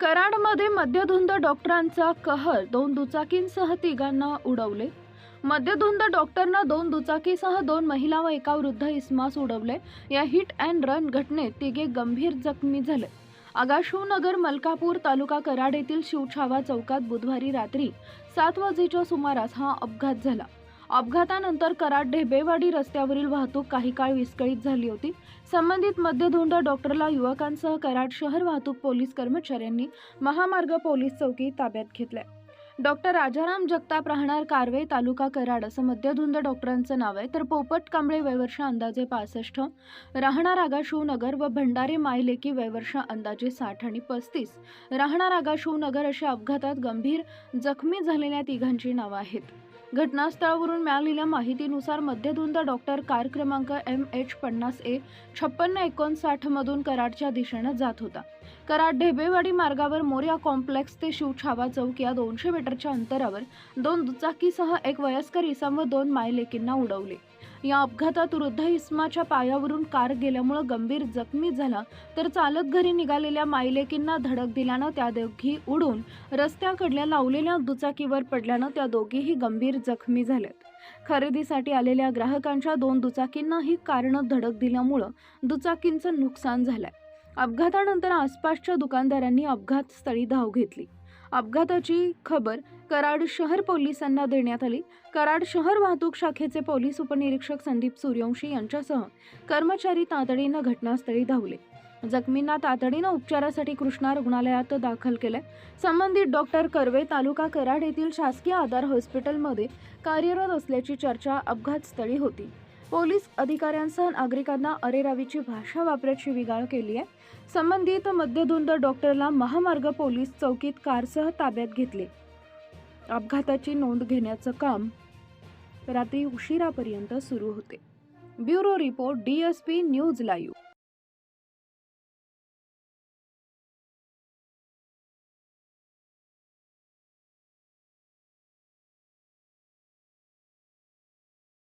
कराडमध्ये मद्यधुंद डॉक्टरांचा कहर दोन दुचाकींसह तिघांना उडवले. मद्यधुंद डॉक्टरनं दोन दुचाकीसह दोन महिला व एका वृद्ध इस्मास उडवले. या हिट अँड रन घटनेत तिघे गंभीर जखमी झाले. आगाशिवनगर मलकापूर तालुका कराड येथील शिवछावा चौकात बुधवारी रात्री सात वाजेच्या सुमारास हा अपघात झाला. अपघातानंतर कराड ढेबेवाडी रस्त्यावरील वाहतूक काही काळ विस्कळीत झाली होती. संबंधित मद्यधुंद डॉक्टरला युवकांसह कराड शहर वाहतूक पोलीस कर्मचाऱ्यांनी महामार्ग पोलीस चौकी ताब्यात घेतल्या. डॉक्टर राजाराम जगताप राहणार कारवे तालुका कराड असं मद्यधुंद डॉक्टरांचं नाव आहे. तर पोपट कांबळे वयवर्ष अंदाजे पासष्ट राहणार आगाशिवनगर व भंडारे मायलेकी वयवर्ष अंदाजे साठ आणि पस्तीस. राहणार आगाशिवनगर अशा अपघातात गंभीर जखमी झालेल्या तिघांची नावं आहेत. घटनास्थळावरून मिळालेल्या माहितीनुसार मध्यधुंद डॉक्टर कार क्रमांक एम एच पन्नास ए छप्पन्न एकोणसाठ मधून कराडच्या दिशेनं जात होता. कराड ढेबेवाडी मार्गावर मोर्या कॉम्प्लेक्स ते शिवछावा चौक या दोनशे मीटरच्या अंतरावर दोन दुचाकीसह एक वयस्कर इसम व दोन मायलेकींना उडवले. या अपघातात वृद्ध इस्माच्या पायावरून कार गेल्यामुळं गंभीर जखमी झाला. तर चालत घरी निघालेल्या मायलेकींना धडक दिल्यानं त्या दोघी उडून रस्त्याकडल्या लावलेल्या दुचाकीवर पडल्यानं त्या दोघीही गंभीर जखमी झाल्यात. खरेदीसाठी आलेल्या ग्राहकांच्या दोन दुचाकींनाही कारणं धडक दिल्यामुळं दुचाकींचं नुकसान झालंय. अपघातानंतर आसपासच्या दुकानदारांनी अपघातस्थळी धाव घेतली. अपघाताची खबर कराड शहर पोलिसांना देण्यात आली. कराड शहर वाहतूक शाखेचे पोलीस उपनिरीक्षक संदीप सूर्यवंशी यांच्यासह कर्मचारी तातडीनं घटनास्थळी धावले. जखमींना तातडीनं उपचारासाठी कृष्णा रुग्णालयात दाखल केलंय. संबंधित डॉक्टर कर्वे तालुका कराड येथील शासकीय आधार हॉस्पिटलमध्ये कार्यरत असल्याची चर्चा अपघातस्थळी होती. पोलीस अधिकाऱ्यांसह नागरिकांना अरेरावीची भाषा वापरायची विगाळ केली आहे. संबंधित मध्यधुंद डॉक्टरला महामार्ग पोलीस चौकीत कारसह ताब्यात घेतले. अपघाताची नोंद घेण्याचं काम रात्री उशिरापर्यंत सुरू होते. Bureau report D S P news live.